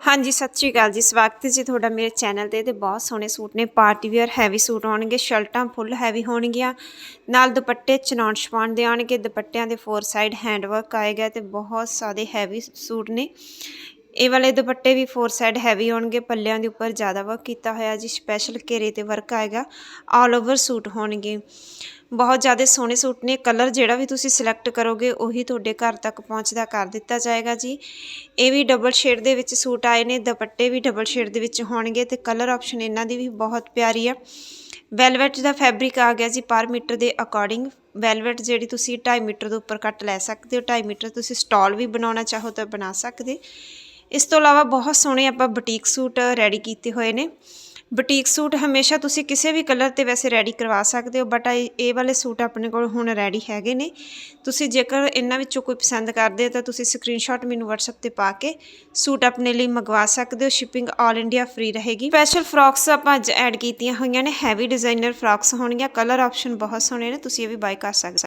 ਹਾਂਜੀ, ਸਤਿ ਸ਼੍ਰੀ ਅਕਾਲ ਜੀ। ਸਵਾਗਤ ਹੈ ਜੀ ਤੁਹਾਡਾ ਮੇਰੇ ਚੈਨਲ ਤੇ ਤੇ ਬਹੁਤ ਸੋਹਣੇ ਸੂਟ ਨੇ। ਪਾਰਟੀ ਵੇਅਰ ਹੈਵੀ ਸੂਟ ਆਉਣਗੇ, ਸ਼ਰਟਾਂ ਫੁੱਲ ਹੈਵੀ ਹੋਣਗੀਆਂ। ਨਾਲ ਦੁਪੱਟੇ ਚਨੌਣ ਛਪਾਉਣ ਦੇ ਆਉਣਗੇ। ਦੁਪੱਟਿਆਂ ਦੇ ਫੋਰ ਸਾਈਡ ਹੈਂਡ ਵਰਕ ਆਏਗਾ ਤੇ ਬਹੁਤ ਸਾਰੇ ਹੈਵੀ ਸੂਟ ਨੇ। ਇਹ ਵਾਲੇ ਦੁਪੱਟੇ ਵੀ ਫੋਰ ਸਾਈਡ ਹੈਵੀ ਹੋਣਗੇ, ਪੱਲਿਆਂ ਦੇ ਉੱਪਰ ਜ਼ਿਆਦਾ ਵਰਕ ਕੀਤਾ ਹੋਇਆ ਜੀ ਸਪੈਸ਼ਲ ਘੇਰੇ ਤੇ ਵਰਕ ਆਏਗਾ ਆਲ ਓਵਰ ਸੂਟ ਹੋਣਗੇ। ਬਹੁਤ ਜ਼ਿਆਦਾ ਸੋਹਣੇ ਸੂਟ ਨੇ ਕਲਰ ਜਿਹੜਾ ਵੀ ਤੁਸੀਂ ਸਿਲੈਕਟ ਕਰੋਗੇ, ਉਹੀ ਤੁਹਾਡੇ ਘਰ ਤੱਕ ਪਹੁੰਚਦਾ ਕਰ ਦਿੱਤਾ ਜਾਏਗਾ ਜੀ। ਇਹ ਵੀ ਡਬਲ ਸ਼ੇਡ ਦੇ ਵਿੱਚ ਸੂਟ ਆਏ ਨੇ, ਦੁਪੱਟੇ ਵੀ ਡਬਲ ਸ਼ੇਡ ਦੇ ਵਿੱਚ ਹੋਣਗੇ ਤੇ ਕਲਰ ਆਪਸ਼ਨ ਇਹਨਾਂ ਦੀ ਵੀ ਬਹੁਤ ਪਿਆਰੀ ਆ। ਵੈਲਵెਟ ਦਾ ਫੈਬਰਿਕ ਆ ਗਿਆ ਜੀ ਪਰ ਮੀਟਰ ਦੇ ਅਕੋਰਡਿੰਗ ਵੈਲਵెਟ ਜਿਹੜੀ ਤੁਸੀਂ 2.5 ਮੀਟਰ ਦੇ ਉੱਪਰ ਕੱਟ ਲੈ ਸਕਦੇ ਹੋ 2.5 ਮੀਟਰ ਤੁਸੀਂ ਸਟਾਲ ਵੀ ਬਣਾਉਣਾ ਚਾਹੋ ਤਾਂ ਬਣਾ ਸਕਦੇ। ਇਸ ਤੋਂ ਇਲਾਵਾ ਬਹੁਤ ਸੋਹਣੇ ਆਪਾਂ ਬੁਟੀਕ ਸੂਟ ਰੈਡੀ ਕੀਤੇ ਹੋਏ ਨੇ। ਬੁਟੀਕ ਸੂਟ ਹਮੇਸ਼ਾ ਤੁਸੀਂ ਕਿਸੇ ਵੀ ਕਲਰ ਤੇ ਵੈਸੇ ਰੈਡੀ ਕਰਵਾ ਸਕਦੇ ਹੋ ਬਟ ਇਹ ਵਾਲੇ ਸੂਟ ਆਪਣੇ ਕੋਲ ਹੁਣ ਰੈਡੀ ਹੈਗੇ ਨੇ। ਤੁਸੀਂ ਜੇਕਰ ਇਹਨਾਂ ਵਿੱਚੋਂ ਕੋਈ ਪਸੰਦ ਕਰਦੇ ਹੋ ਤਾਂ ਤੁਸੀਂ ਸਕਰੀਨਸ਼ਾਟ ਮੈਨੂੰ WhatsApp ਤੇ ਪਾ ਕੇ ਸੂਟ ਆਪਣੇ ਲਈ ਮੰਗਵਾ ਸਕਦੇ ਹੋ ਸ਼ਿਪਿੰਗ ਆਲ ਇੰਡੀਆ ਫ੍ਰੀ ਰਹੇਗੀ। ਸਪੈਸ਼ਲ ਫਰੌਕਸ ਆਪਾਂ ਅੱਜ ਐਡ ਕੀਤੀਆਂ ਹੋਈਆਂ ਨੇ ਹੈਵੀ ਡਿਜ਼ਾਈਨਰ ਫਰੌਕਸ ਹੋਣਗੀਆਂ ਕਲਰ ਆਪਸ਼ਨ ਬਹੁਤ ਸੋਹਣੇ ਨੇ, ਤੁਸੀਂ ਇਹ ਵੀ ਬਾਈ ਕਰ ਸਕਦੇ